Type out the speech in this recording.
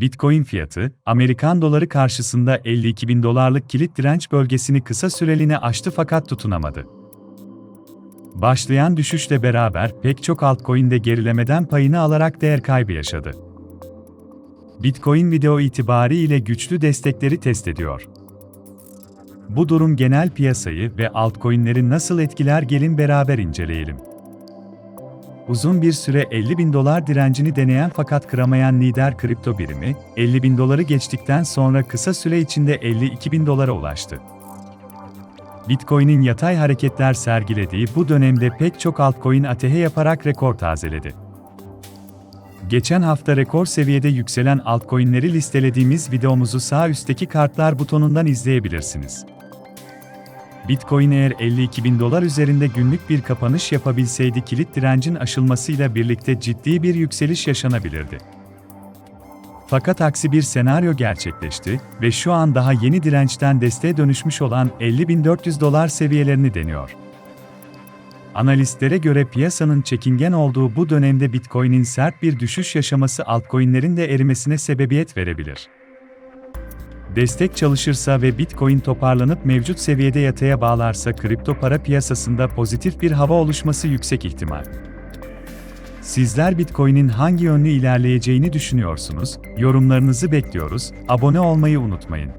Bitcoin fiyatı, Amerikan doları karşısında 52 bin dolarlık kilit direnç bölgesini kısa süreliğine aştı fakat tutunamadı. Başlayan düşüşle beraber pek çok altcoin'de gerilemeden payını alarak değer kaybı yaşadı. Bitcoin video itibariyle güçlü destekleri test ediyor. Bu durum genel piyasayı ve altcoin'leri nasıl etkiler gelin beraber inceleyelim. Uzun bir süre 50 bin dolar direncini deneyen fakat kıramayan lider kripto birimi, 50 bin doları geçtikten sonra kısa süre içinde 52 bin dolara ulaştı. Bitcoin'in yatay hareketler sergilediği bu dönemde pek çok altcoin atehe yaparak rekor tazeledi. Geçen hafta rekor seviyede yükselen altcoin'leri listelediğimiz videomuzu sağ üstteki kartlar butonundan izleyebilirsiniz. Bitcoin eğer 52 bin dolar üzerinde günlük bir kapanış yapabilseydi kilit direncin aşılmasıyla birlikte ciddi bir yükseliş yaşanabilirdi. Fakat aksi bir senaryo gerçekleşti ve şu an daha yeni dirençten desteğe dönüşmüş olan 50.400 dolar seviyelerini deniyor. Analistlere göre piyasanın çekingen olduğu bu dönemde Bitcoin'in sert bir düşüş yaşaması altcoin'lerin de erimesine sebebiyet verebilir. Destek çalışırsa ve Bitcoin toparlanıp mevcut seviyede yataya bağlarsa kripto para piyasasında pozitif bir hava oluşması yüksek ihtimal. Sizler Bitcoin'in hangi yönlü ilerleyeceğini düşünüyorsunuz? Yorumlarınızı bekliyoruz. Abone olmayı unutmayın.